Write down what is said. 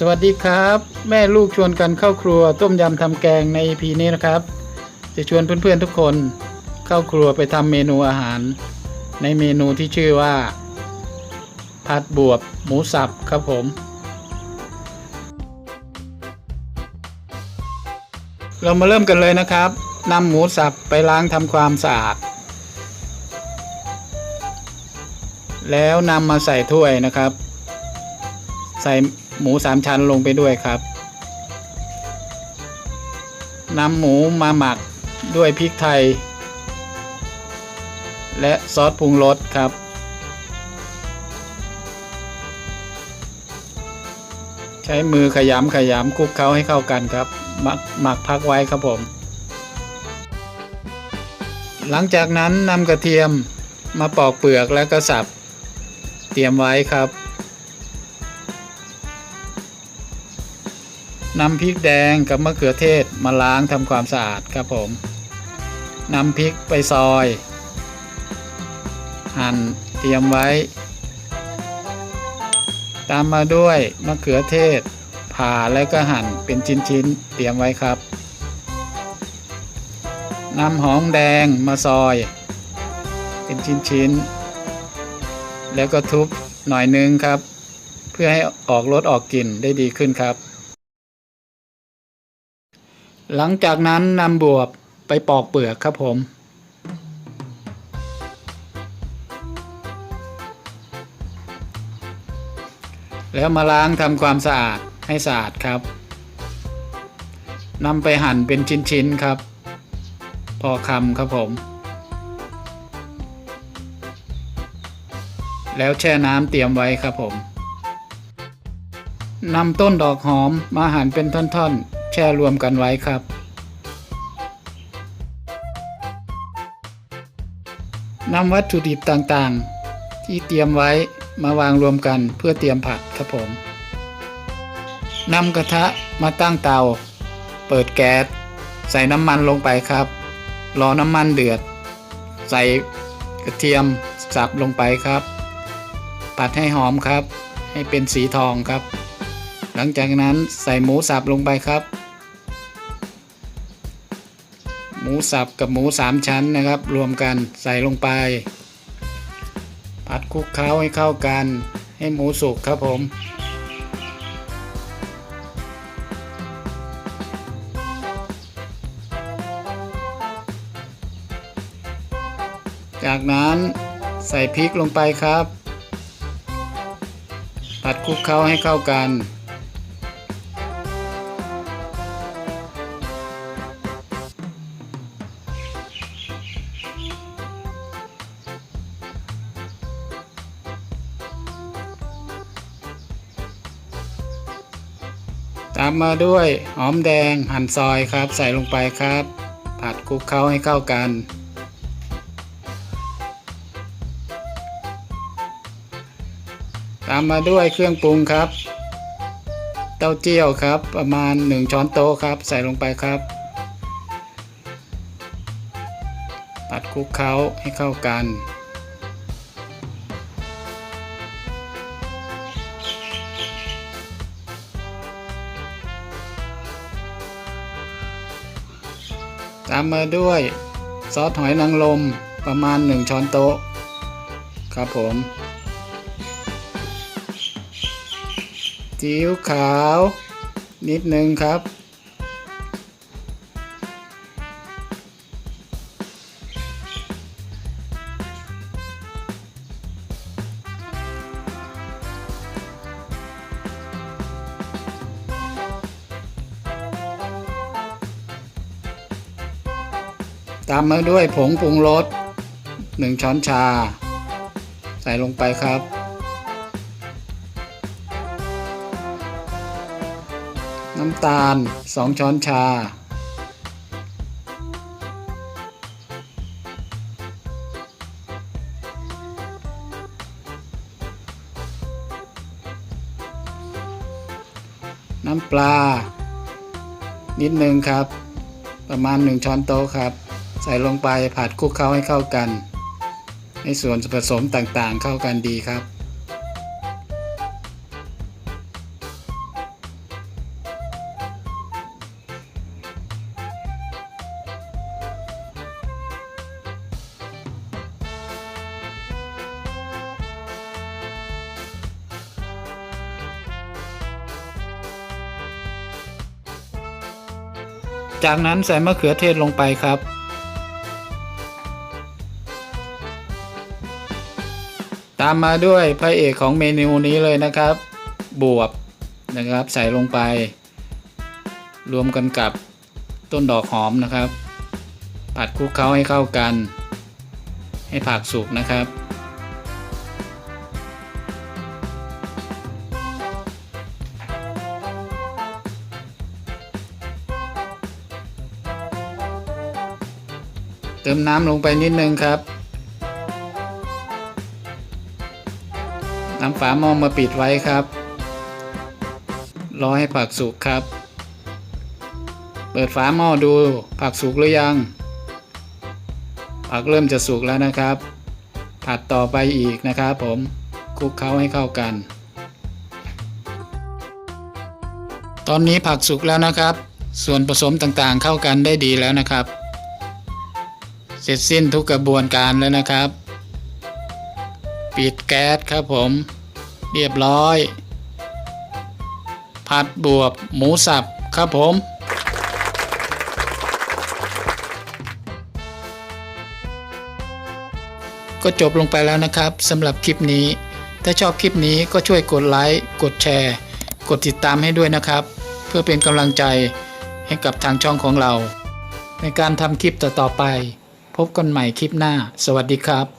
สวัสดีครับ แม่ลูกชวนกันเข้าครัวต้มยำทำแกงใน EP นี้นะครับ จะชวนเพื่อนๆทุกคนเข้าครัวไปทำเมนูอาหาร ในเมนูที่ชื่อว่า ผัดบวบหมูสับครับผม เรามาเริ่มกันเลยนะครับนำหมูสับไปล้างทำความสะอาด แล้วนำมาใส่ถ้วยนะครับ ใส่ หมูสามชั้นลงไปด้วยครับนำหมูมาหมักด้วยพริกไทย และซอสปรุงรสครับ ใช้มือขยำขยำคลุกเคล้าให้เข้ากันครับหมักหมักพักไว้ครับผม หลังจากนั้นนำกระเทียมมาปอกเปลือกแล้วก็สับ เตรียมไว้ครับ นำพริกแดงกับมะเขือเทศมาล้างทำความสะอาดครับผมนำพริกไปซอย หั่นเตรียมไว้ ตามมาด้วยมะเขือเทศ ผ่าแล้วก็หั่นเป็นชิ้นๆเตรียมไว้ครับนำหอมแดงมาซอย เป็นชิ้นๆแล้วก็ทุบหน่อยนึงครับ เพื่อให้ออกรสออกกลิ่นได้ดีขึ้นครับ หลังจากนั้นนำบวบไปปอกเปลือกครับผม แล้วมาล้างทำความสะอาดให้สะอาดครับนำไปหั่นเป็นชิ้นๆครับ พอคำครับผม แล้วแช่น้ำเตรียมไว้ครับผมนำต้นดอกหอมมาหั่นเป็นท่อนๆ ช่รวมกันไว้ครับ นำวัตถุดิบต่างๆ ที่เตรียมไว้มาวางรวมกันเพื่อเตรียมผัดครับผมนำกระทะมาตั้งเตา เปิดแก๊สใส่น้ำมันลงไปครับ รอน้ำมันเดือด ใส่กระเทียมสับลงไปครับ ผัดให้หอมครับ ให้เป็นสีทองครับ หลังจากนั้นใส่หมูสับลงไปครับ มูสับกับหมูสามชั้นนะครับ รวมกันใส่ลงไป ผัดคลุกเคล้าให้เข้ากัน ให้หมูสุกครับผมจากนั้นใส่พริกลงไปครับ ผัดคลุกเคล้าให้เข้ากัน ตามมาด้วยหอมแดงหั่นซอยครับ ใส่ลงไปครับ ผัดคลุกเคล้าให้เข้ากัน ตามมาด้วยเครื่องปรุงครับ เต้าเจี้ยวครับ ประมาณ 1 ช้อนโต๊ะครับ ใส่ลงไปครับ ผัดคลุกเคล้าให้เข้ากัน ตามมาด้วยซอสหอยนางรมประมาณ 1 ช้อนโต๊ะ ครับผมจีอิ๊วขาว นิดนึงครับ ตามมาด้วยผงปรุงรส1ช้อนชา ใส่ลงไปครับ น้ำตาล2ช้อนชา น้ำปลา นิดนึงครับ ประมาณ1ช้อนโต๊ะครับ ใส่ลงไปผัดคลุกเคล้าให้เข้ากัน ให้ส่วนผสมต่างๆเข้ากันดีครับ จากนั้นใส่มะเขือเทศลงไปครับ ตามมาด้วยพระเอกของเมนูนี้เลยนะครับ บวบนะครับใส่ลงไป รวมกันกับต้นดอกหอมนะครับ ผัดคลุกเคล้าให้เข้ากัน ให้ผักสุกนะครับ เติมน้ำลงไปนิดนึงครับ นำฝาหม้อมาปิดไว้ครับ รอให้ผักสุกครับ เปิดฝาหม้อดูผักสุกหรือยัง ผักเริ่มจะสุกแล้วนะครับ ผัดต่อไปอีกนะครับผมคลุกเคล้าให้เข้ากัน ตอนนี้ผักสุกแล้วนะครับ ส่วนผสมต่างๆเข้ากันได้ดีแล้วนะครับ เสร็จสิ้นทุกกระบวนการแล้วนะครับ ปิดแก๊สครับผม เรียบร้อย ผัดบวบหมูสับครับผม ก็จบลงไปแล้วนะครับสำหรับคลิปนี้ ถ้าชอบคลิปนี้ก็ช่วยกดไลค์ กดแชร์ กดติดตามให้ด้วยนะครับ เพื่อเป็นกำลังใจให้กับทางช่องของเรา ในการทำคลิปต่อๆไป พบกันใหม่คลิปหน้า สวัสดีครับ